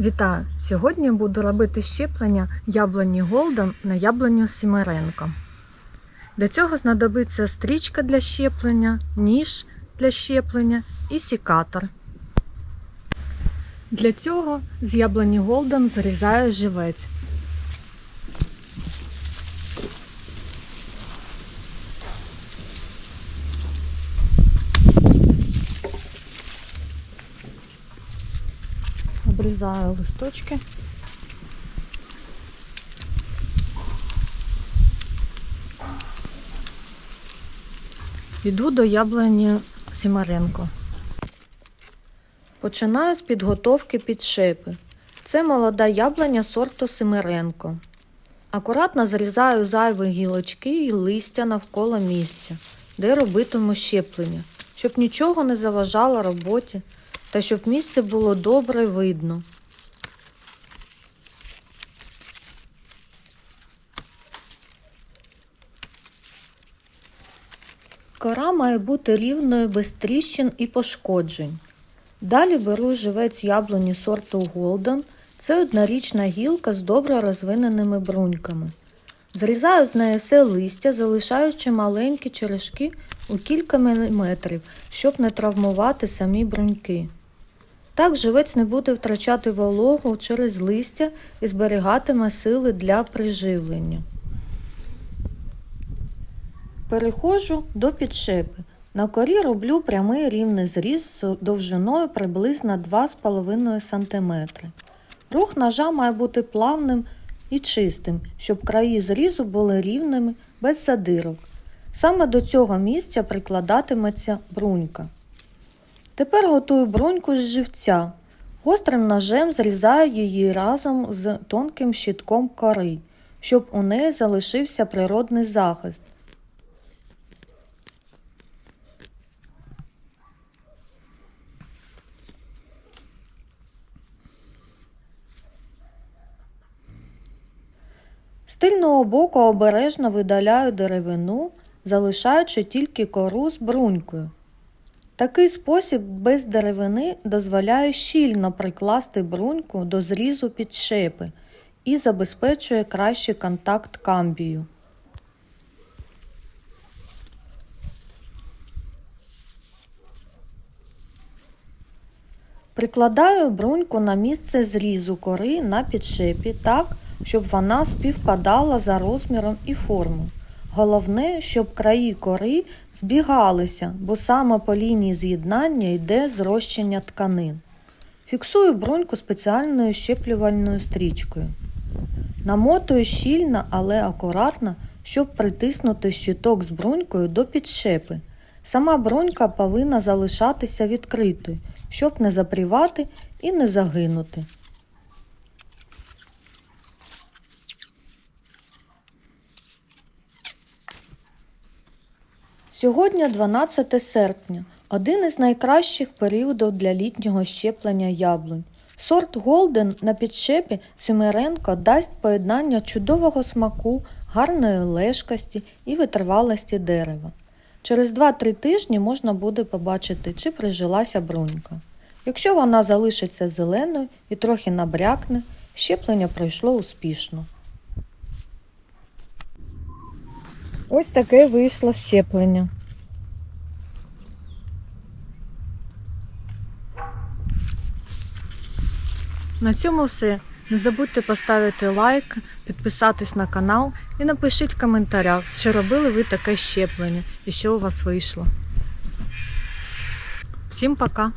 Вітаю! Сьогодні буду робити щеплення яблуні Голден на яблуню Сімеренко. Для цього знадобиться стрічка для щеплення, ніж для щеплення і сікатор. Для цього з яблуні Голден зрізаю живець. Обрізаю листочки. Йду до яблуні Сімаренко. Починаю з підготовки підшипи. Це молода яблуня сорту Семеренко. Акуратно зрізаю зайві гілочки і листя навколо місця, де робитиму щеплення, щоб нічого не заважало роботі та щоб місце було добре видно. Кора має бути рівною без тріщин і пошкоджень. Далі беру живець яблуні сорту Голден. Це однорічна гілка з добре розвиненими бруньками. Зрізаю з неї все листя, залишаючи маленькі черешки у кілька міліметрів, щоб не травмувати самі бруньки. Так живець не буде втрачати вологу через листя і зберігатиме сили для приживлення. Переходжу до підшипи. На корі роблю прямий рівний зріз з довжиною приблизно 2,5 см. Рух ножа має бути плавним і чистим, щоб краї зрізу були рівними, без задирок. Саме до цього місця прикладатиметься брунька. Тепер готую бруньку з живця. Гострим ножем зрізаю її разом з тонким щитком кори, щоб у неї залишився природний захист. З тильного боку обережно видаляю деревину, залишаючи тільки кору з брунькою. Такий спосіб без деревини дозволяє щільно прикласти бруньку до зрізу підшипи і забезпечує кращий контакт камбію. Прикладаю бруньку на місце зрізу кори на підшипі так, щоб вона співпадала за розміром і формою. Головне, щоб краї кори збігалися, бо саме по лінії з'єднання йде зрощення тканин. Фіксую бруньку спеціальною щеплювальною стрічкою. Намотую щільно, але акуратно, щоб притиснути щиток з брунькою до підшипи. Сама брунька повинна залишатися відкритою, щоб не запрівати і не загинути. Сьогодні 12 серпня, один із найкращих періодів для літнього щеплення яблунь. Сорт Голден на підшепі Семеренко дасть поєднання чудового смаку, гарної лежкості і витривалості дерева. Через 2-3 тижні можна буде побачити, чи прижилася брунька. Якщо вона залишиться зеленою і трохи набрякне, щеплення пройшло успішно. Ось таке вийшло щеплення. На цьому все. Не забудьте поставити лайк, підписатись на канал і напишіть в коментарях, чи робили ви таке щеплення і що у вас вийшло. Всім пока!